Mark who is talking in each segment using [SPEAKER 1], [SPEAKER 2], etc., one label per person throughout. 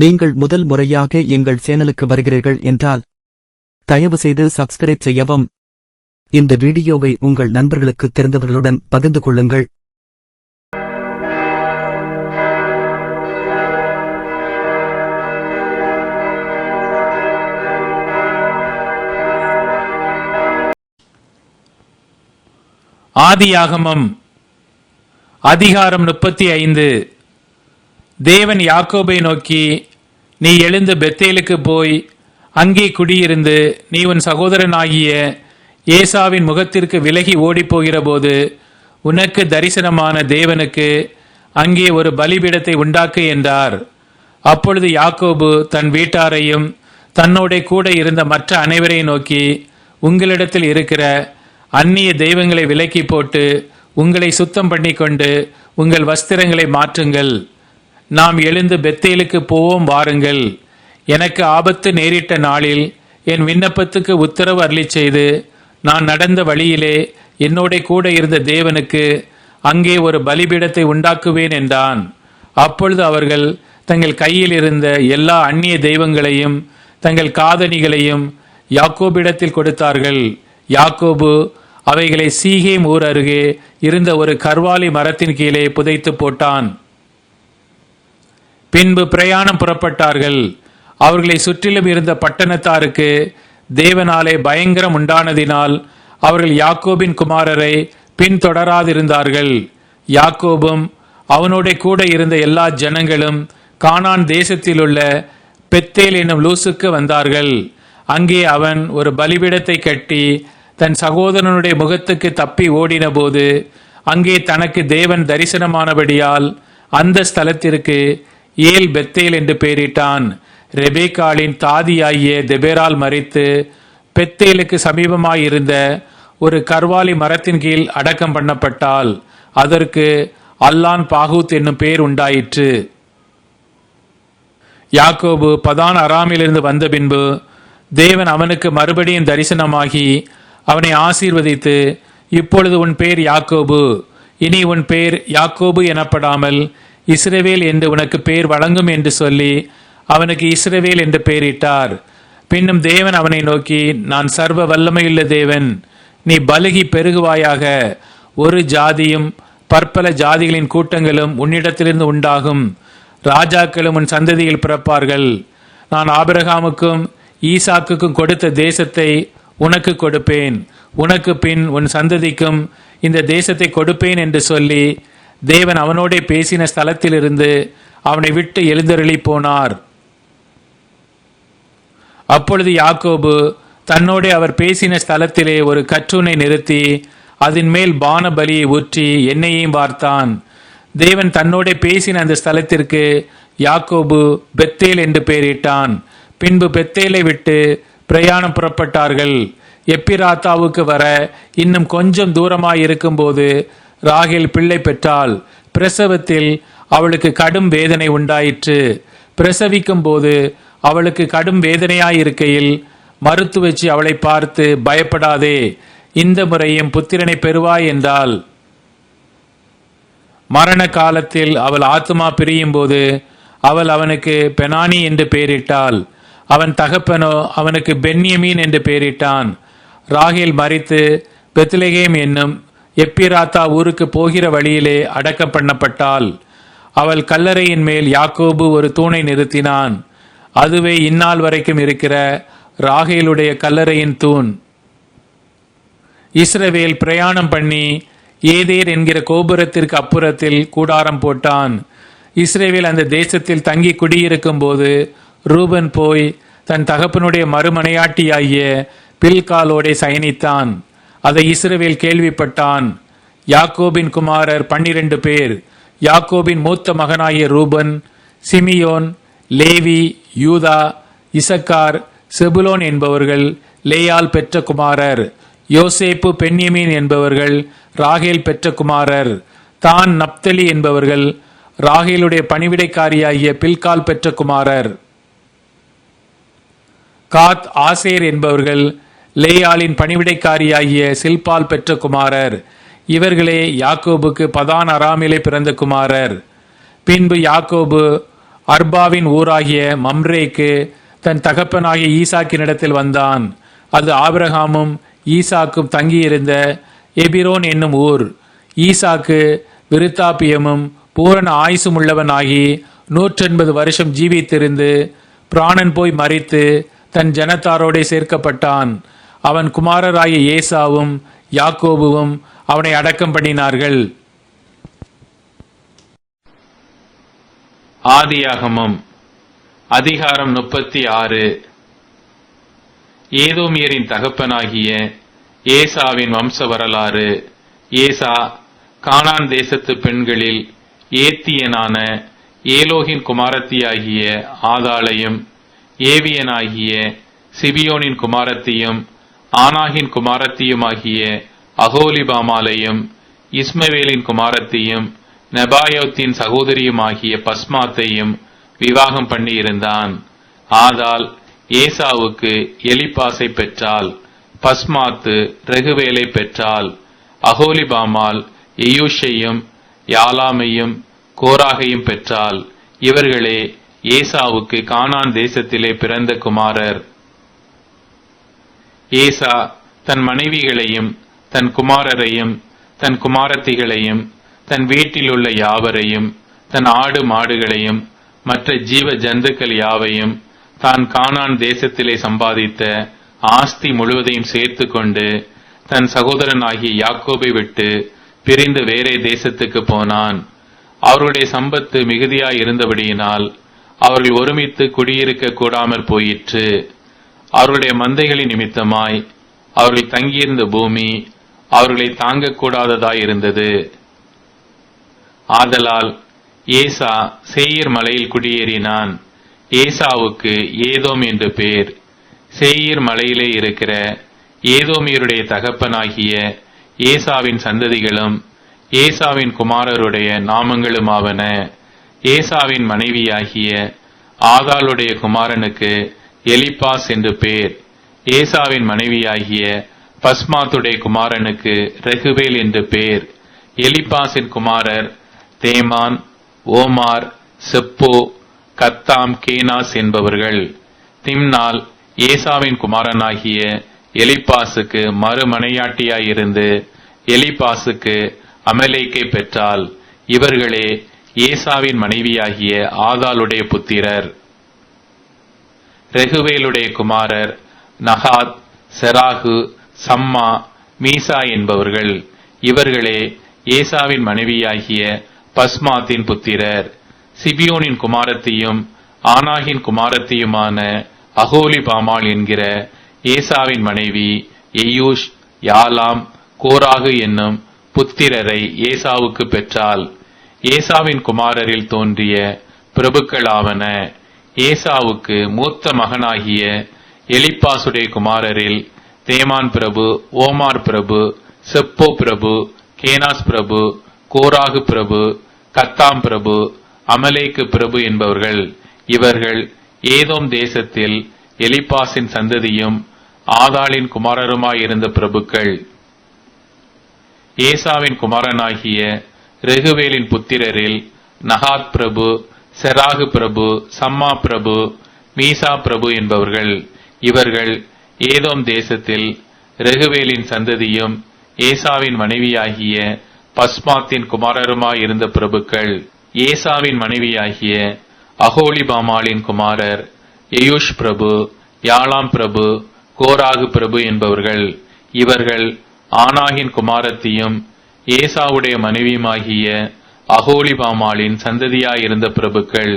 [SPEAKER 1] நீங்கள் முதல் முறையாக எங்கள் சேனலுக்கு வருகிறீர்கள் என்றால் தயவு செய்து சப்ஸ்கிரைப் செய்யவும். இந்த வீடியோவை உங்கள் நண்பர்களுக்கு தெரிந்தவர்களுடன் பகிர்ந்து கொள்ளுங்கள்.
[SPEAKER 2] ஆதியாகமம் அதிகாரம் முப்பத்தி ஐந்து. தேவன் யாக்கோபை நோக்கி நீ எழுந்து பெத்தேலுக்கு போய் அங்கே குடியிருந்து நீ உன் சகோதரனாகிய ஏசாவின் முகத்திற்கு விலகி ஓடிப்போகிறபோது உனக்கு தரிசனமான தேவனுக்கு அங்கே ஒரு பலிபீடத்தை உண்டாக்கு என்றார். அப்பொழுது யாக்கோபு தன் வீட்டாரையும் தன்னோட கூட இருந்த மற்ற அனைவரையும் நோக்கி உங்களிடத்தில் இருக்கிற அந்நிய தெய்வங்களை விலக்கி போட்டு உங்களை சுத்தம் பண்ணி கொண்டு உங்கள் வஸ்திரங்களை மாற்றுங்கள். நாம் எழுந்து பெத்தேலுக்கு போவோம் வாருங்கள். எனக்கு ஆபத்து நேரிட்ட நாளில் என் விண்ணப்பத்துக்கு உத்தரவு அருளி செய்து நான் நடந்த வழியிலே என்னோட கூட இருந்த தேவனுக்கு அங்கே ஒரு பலிபீடத்தை உண்டாக்குவேன் என்றான். அப்பொழுது அவர்கள் தங்கள் கையில் இருந்த எல்லா அந்நிய தெய்வங்களையும் தங்கள் காதணிகளையும் யாக்கோபிடத்தில் கொடுத்தார்கள். யாக்கோபு அவைகளை சீகேம் ஊர் அருகே இருந்த ஒரு கர்வாலி மரத்தின் கீழே புதைத்து போட்டான். பின்பு பிரயாணம் புறப்பட்டார்கள். அவர்களை சுற்றிலும் இருந்த பட்டணத்தாருக்கு தேவனாலே பயங்கரம் உண்டானதினால் அவர்கள் யாக்கோபின் குமாரரை பின்தொடராதிருந்தார்கள். யாக்கோபும் அவனோட கூட இருந்த எல்லா ஜனங்களும் கானான் தேசத்திலுள்ள பெத்தேல் என்னும் லூசுக்கு வந்தார்கள். அங்கே அவன் ஒரு பலிபீடத்தை கட்டி தன் சகோதரனுடைய முகத்துக்கு தப்பி ஓடினபோது அங்கே தனக்கு தேவன் தரிசனமானபடியால் அந்த ஸ்தலத்திற்கு ஏல் பெத்தேல் என்று பெயரிட்டான் ரெபேக்காளின் தாதியாகிய தெபேரால் மறித்து பெத்தேலுக்கு சமீபமாயிருந்த ஒரு கர்வாலி மரத்தின் கீழ் அடக்கம் பண்ணப்பட்டால் அதற்கு அல்லான் பாகூத் என்னும் பெயர் உண்டாயிற்று. யாக்கோபு பதான் அராமிலிருந்து வந்த பின்பு தேவன் அவனுக்கு மறுபடியும் தரிசனமாகி அவனை ஆசீர்வதித்து இப்பொழுது உன் பேர் யாக்கோபு. இனி உன் பேர் யாக்கோபு எனப்படாமல் இஸ்ரவேல் என்று உனக்கு பெயர் வழங்கும் என்று சொல்லி அவனுக்கு இஸ்ரவேல் என்று பெயரிட்டார் பின்னும் தேவன் அவனை நோக்கி நான் சர்வ வல்லமையுள்ள தேவன் நீ பலுகி பெருகுவாயாக. ஒரு ஜாதியும் பற்பல ஜாதிகளின் கூட்டங்களும் உன்னிடத்திலிருந்து உண்டாகும். ராஜாக்களும் உன் சந்ததியில் பிறப்பார்கள். நான் ஆபிரகாமுக்கும் ஈசாக்குக்கும் கொடுத்த தேசத்தை உனக்கு கொடுப்பேன். உனக்கு பின் உன் சந்ததிக்கும் இந்த தேசத்தை கொடுப்பேன் என்று சொல்லி தேவன் அவனோடே பேசின ஸ்தலத்திலிருந்து அவனை விட்டு எழுந்தருளி போனார். அப்பொழுது யாக்கோபு தன்னோடே அவர் பேசின ஸ்தலத்திலே ஒரு கற்றுனை நிறுத்தி அதன் மேல் பானபலியை ஊற்றி எண்ணெயையும் பார்த்தான். தேவன் தன்னோடே பேசின அந்த ஸ்தலத்திற்கு யாக்கோபு பெத்தேல் என்று பெயரிட்டான். பின்பு பெத்தேலை விட்டு பிரயாணம் புறப்பட்டார்கள். எப்பிராத்தாவுக்கு வர இன்னும் கொஞ்சம் தூரமாய் இருக்கும்போது ராகில் பிள்ளை பெற்றாள். பிரசவத்தில் அவளுக்கு கடும் வேதனை உண்டாயிற்று. பிரசவிக்கும் போது அவளுக்கு கடும் வேதனையாயிருக்கையில் மருத்துவச்சி அவளை பார்த்து பயப்படாதே இந்த முறையும் புத்திரனை பெறுவாய் என்றாள். மரண காலத்தில் அவள் ஆத்மா பிரியும் போது அவள் அவனுக்கு பெனானி என்று பெயரிட்டாள். அவன் தகப்பனோ அவனுக்கு பென்யமீன் என்று பெயரிட்டான். ராகில் மறித்து பெத்லகேம் என்னும் எப்பிராத்தா ஊருக்கு போகிற வழியிலே அடக்கம் பண்ணப்பட்டாள் அவள் கல்லறையின் மேல் யாக்கோபு ஒரு தூணை நிறுத்தினான். அதுவே இந்நாள் வரைக்கும் இருக்கிற ராகேலுடைய கல்லறையின் தூண். இஸ்ரவேல் பிரயாணம் பண்ணி ஏதேர் என்கிற கோபுரத்திற்கு அப்புறத்தில் கூடாரம் போட்டான். இஸ்ரேவேல் அந்த தேசத்தில் தங்கி குடியிருக்கும் போது ரூபன் போய் தன் தகப்பனுடைய மறுமனையாட்டியாகிய பில்காலோடே சயனித்தான். அதை இஸ்ரவேல் கேள்விப்பட்டான். யாக்கோபின் குமாரர் பன்னிரண்டு பேர். யாக்கோபின் மூத்த மகனாகிய Reuben Simeon Levi Judah Issachar Zebulun என்பவர்கள் லேயால் பெற்ற குமாரர். யோசேப்பு பென்யமீன் என்பவர்கள் ராகேல் பெற்ற குமாரர். தான் நப்தலி என்பவர்கள் ராகேலுடைய பணிவிடைக்காரியாகிய பில்கால் பெற்ற குமாரர். காத் ஆசேர் என்பவர்கள் லேயாளின் பணிவிடைக்காரியாகிய சில்பால் பெற்ற குமாரர் இவர்களே யாக்கோபுக்கு பதான் அராமிலே பிறந்த குமாரர். பின்பு யாக்கோபு அர்பாவின் ஊராகிய மம்ரேக்கு தன் தகப்பனாகிய ஈசாக்கினிடத்தில் வந்தான். அது ஆபிரகாமும் ஈசாக்கும் தங்கியிருந்த எபிரோன் என்னும் ஊர். ஈசாக்கு விருத்தாப்பியமும் பூரண ஆயுசும் உள்ளவனாகி நூற்றெண்பது வருஷம் ஜீவித்திருந்து பிராணன் போய் மறித்து தன் ஜனத்தாரோடே சேர்க்கப்பட்டான். அவன் குமாரராய ஏசாவும் யாக்கோபுவும் அவனை அடக்கம் பண்ணினார்கள். ஆதியாகமம் அதிகாரம் முப்பத்தி ஆறு ஏதோமியரின் தகப்பனாகிய ஏசாவின் வம்ச வரலாறு ஏசா கானான் தேசத்து பெண்களில் ஏத்தியனான ஏலோகின் குமாரத்தியாகிய ஆதாளையும் ஏவியனாகிய சிபியோனின் குமாரத்தையும் ஆனாகின் குமாரத்தியுமாகிய அகோலிபாமாலையும் இஸ்மவேலின் குமாரத்தியும் நெபாயோத்தின் சகோதரியுமாகிய பஸ்மாத்தையும் விவாகம் பண்ணியிருந்தான். ஆதால் ஏசாவுக்கு எலிப்பாசை பெற்றாள் பஸ்மாத்து ரகுவேலை பெற்றாள் அகோலிபாமால் எயூஷையும் யாலாமையும் கோராகையும் பெற்றாள் இவர்களே ஏசாவுக்கு கானான் தேசத்திலே பிறந்த குமாரர். ஏசா தன் மனைவிகளையும் தன் குமாரரையும் தன் குமாரத்திகளையும் தன் வீட்டில் உள்ள யாவரையும் தன் ஆடு மாடுகளையும் மற்ற ஜீவ ஜந்துக்கள் யாவையும் தான் கானான் தேசத்திலே சம்பாதித்த ஆஸ்தி முழுவதையும் சேர்த்து கொண்டு தன் சகோதரனாகிய யாக்கோபை விட்டு பிரிந்து வேறே தேசத்துக்கு போனான். அவருடைய சம்பத்து மிகுதியாய் இருந்தபடியினால் அவர்கள் ஒருமித்து குடியிருக்க கூடாமற் போயிற்று. அவர்களுடைய மந்தைகளின் நிமித்தமாய் அவர்கள் தங்கியிருந்த பூமி அவர்களை தாங்கக்கூடாததாய் இருந்தது. ஆதலால் ஏசா சேயீர் மலையில் குடியேறினான். ஏசாவுக்கு ஏதோம் என்று பேர். சேயீர் மலையிலே இருக்கிற ஏதோமியருடைய தகப்பனாகிய ஏசாவின் சந்ததிகளும் ஏசாவின் குமாரருடைய நாமங்களுமாவன ஏசாவின் மனைவியாகிய ஆதாளுடைய குமாரனுக்கு எலிபாஸ் என்று பேர். ஏசாவின் மனைவியாகிய பஸ்மாத்துடைய குமாரனுக்கு ரெகுவேல் என்று பேர். எலிபாசின் குமாரர் தேமான் ஓமார் செப்போ கத்தாம் கேனாஸ் என்பவர்கள். திம்னால் ஏசாவின் குமாரனாகிய எலிபாசுக்கு மறுமனையாட்டியாயிருந்து எலிபாசுக்கு அமலேக்கை பெற்றால் இவர்களே ஏசாவின் மனைவியாகிய ஆதாளுடைய புத்திரர். ரெகுவேலுடைய குமாரர் நகாத் செராகு சம்மா மீசா என்பவர்கள். இவர்களே ஏசாவின் மனைவியாகிய பஸ்மாத்தின் புத்திரர். சிபியோனின் குமாரத்தையும் ஆனாகின் குமாரத்தையுமான அகோலி பாமால் என்கிற ஏசாவின் மனைவி எயூஷ் யாலாம் கோராகு என்னும் புத்திரரை ஏசாவுக்கு பெற்றாள். ஏசாவின் குமாரரில் தோன்றிய பிரபுக்களாவன ஏசாவுக்கு மூத்த மகனாகிய எலிப்பாசுடைய குமாரரில் தேமான் பிரபு ஓமார் பிரபு செப்போ பிரபு கேனாஸ் பிரபு கோராகு பிரபு கத்தாம் பிரபு அமலேக்கு பிரபு என்பவர்கள். இவர்கள் ஏதோம் தேசத்தில் எலிப்பாசின் சந்ததியும் ஆதாளின் குமாரருமாயிருந்த பிரபுக்கள். ஏசாவின் குமாரனாகிய ரெகுவேலின் புத்திரரில் நகாத் பிரபு செராகு பிரபு சம்மா பிரபு மீசா பிரபு என்பவர்கள் இவர்கள் ஏதோம் தேசத்தில் ரெகுவேலின் சந்ததியும் ஏசாவின் மனைவியாகிய பஸ்மாத்தின் குமாரருமாயிருந்த பிரபுக்கள் ஏசாவின் மனைவியாகிய அகோலிபாமாலின் குமாரர் எயூஷ் பிரபு யாலாம் பிரபு கோராகு பிரபு என்பவர்கள் இவர்கள் ஆனாகின் குமாரத்தையும் ஏசாவுடைய மனைவியுமாகிய அகோலிபாமாலின் சந்ததியாயிருந்த பிரபுக்கள்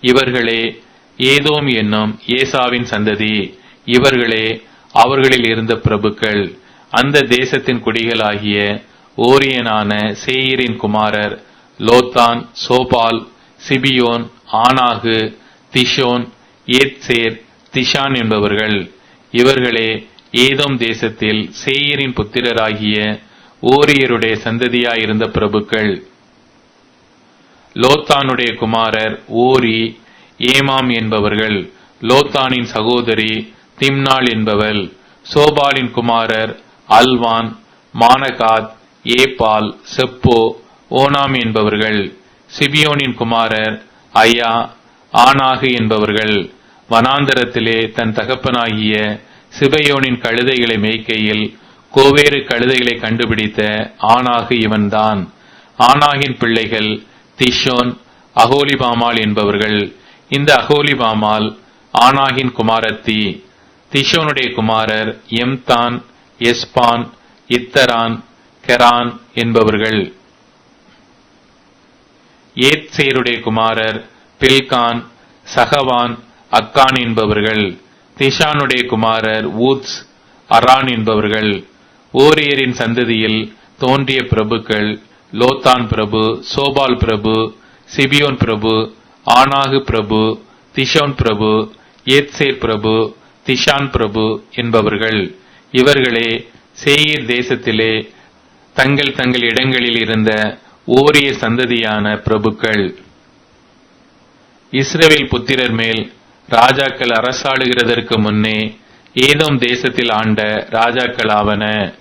[SPEAKER 2] இவர்களே ஏதோம் என்னும் ஏசாவின் சந்ததி இவர்களே அவர்களில் இருந்த பிரபுக்கள் அந்த தேசத்தின் குடிகளாகிய ஓரியனான சேயிரின் குமாரர் லோத்தான் சோபால் சிபியோன் ஆனாகு திஷோன் ஏத்சேர் திஷான் என்பவர்கள். இவர்களே ஏதோம் தேசத்தில் சேயரின் புத்திரராகிய ஓரியருடைய சந்ததியாயிருந்த பிரபுக்கள். லோத்தானுடைய குமாரர் ஓரி ஏமாம் என்பவர்கள் லோத்தானின் சகோதரி திம்னாள் என்பவள் சோபாலின் குமாரர் Alvan Manahath Ebal Shepho Onam என்பவர்கள் சிபியோனின் குமாரர் ஐயா ஆனாகு என்பவர்கள் வனாந்தரத்திலே தன் தகப்பனாகிய சிபயோனின் கழுதைகளை மேய்க்கையில் கோவேறு கழுதைகளை கண்டுபிடித்த ஆனாகு இவன்தான். ஆனாகின் பிள்ளைகள் திஷோன் அகோலிபாமால் என்பவர்கள் இந்த அகோலிபாமால் ஆனாகின் குமாரத்தி திஷோனுடைய குமாரர் எம்தான் எஸ்பான் இத்தரான் கெரான் என்பவர்கள். ஏத்சேருடைய குமாரர் பில்கான் சகவான் அக்கான் என்பவர்கள். திஷானுடைய குமாரர் ஊத்ஸ் அரான் என்பவர்கள். ஓரியரின் சந்ததியில் தோன்றிய பிரபுக்கள் லோத்தான் பிரபு சோபால் பிரபு சிபியோன் பிரபு ஆனாகு பிரபு திஷோன் பிரபு ஏத்சேர் பிரபு திஷான் பிரபு என்பவர்கள். இவர்களே சேயிர் தேசத்திலே தங்கள் தங்கள் இடங்களில் இருந்த ஓரிய சந்ததியான பிரபுக்கள். இஸ்ரேல் புத்திரர் மேல் ராஜாக்கள் அரசாளுகிறதற்கு முன்னே ஏதோம் தேசத்தில் ஆண்ட ராஜாக்களாவன.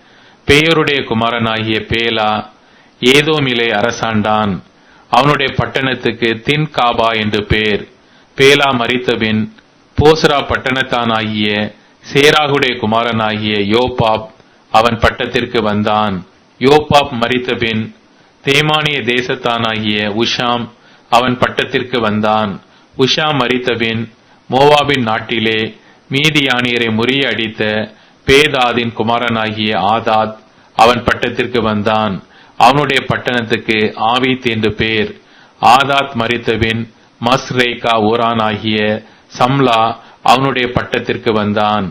[SPEAKER 2] பேயருடைய குமாரனாகிய பேலா ஏதோமிலே அரசாண்டான். அவனுடைய பட்டணத்துக்கு தின் காபா என்று பேர். பேலா மறித்தபின் போசரா பட்டணத்தானாகிய சேராகுடைய குமாரனாகிய யோபாப் அவன் பட்டத்திற்கு வந்தான். யோபாப் மறித்தபின் தேமானிய தேசத்தானாகிய உஷாம் அவன் பட்டத்திற்கு வந்தான். உஷாம் மறித்தபின் மோவாபின் நாட்டிலே மீதியானியரை முறியடித்த பேதாதின் குமாரனாகிய ஆதாத் அவன் பட்டத்திற்கு வந்தான். அவனுடைய பட்டணத்துக்கு ஆவீத் என்று பேர். ஆதாத் மறித்தபின் மஸ்ரேகா ஊரானாகிய சம்லா அவனுடைய பட்டத்திற்கு வந்தான்.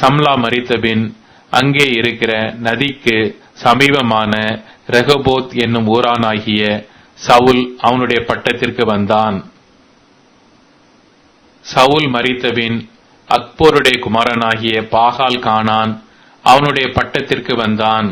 [SPEAKER 2] சம்லா மறித்தபின் அங்கே இருக்கிற நதிக்கு சமீபமான ரெகபோத் என்னும் ஊரானாகிய சவுல் அவனுடைய பட்டத்திற்கு வந்தான். சவுல் மறித்தபின் அக்போருடைய குமாரனாகிய பாகால் கானான் அவனுடைய பட்டத்திற்கு வந்தான்.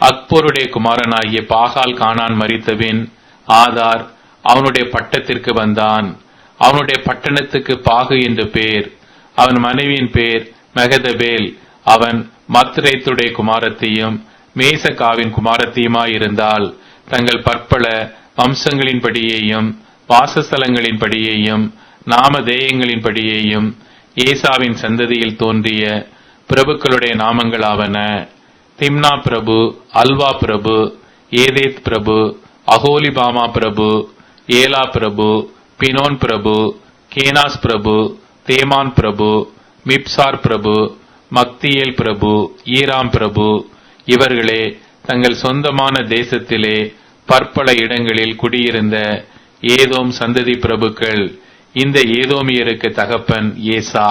[SPEAKER 2] அக்பருடைய குமாரனாகிய பாகால் கானான் மறித்தபின் ஆதார் அவனுடைய பட்டத்திற்கு வந்தான். அவனுடைய பட்டணத்துக்கு பாகு என்று பேர் அவன் மனைவியின் பேர் மெகதபேல். அவன் மத்ரேத்துடைய குமாரத்தையும் மேசகாவின் குமாரத்தையுமாயிருந்தால் தங்கள் பற்பல வம்சங்களின்படியேயும் வாசஸ்தலங்களின்படியேயும் நாமதேயங்களின்படியேயும் ஏசாவின் சந்ததியில் தோன்றிய பிரபுக்களுடைய நாமங்களாவன. திம்னா பிரபு அல்வா பிரபு ஏதேத் பிரபு அகோலிபாமா பிரபு ஏலா பிரபு பினோன் பிரபு கேனாஸ் பிரபு தேமான் பிரபு மிப்சார் பிரபு மக்தியேல் பிரபு ஈராம் பிரபு. இவர்களே தங்கள் சொந்தமான தேசத்திலே பற்பல இடங்களில் குடியிருந்த ஏதோம் சந்ததி பிரபுக்கள் இந்த ஏதோமியருக்கு தகப்பன் ஏசா.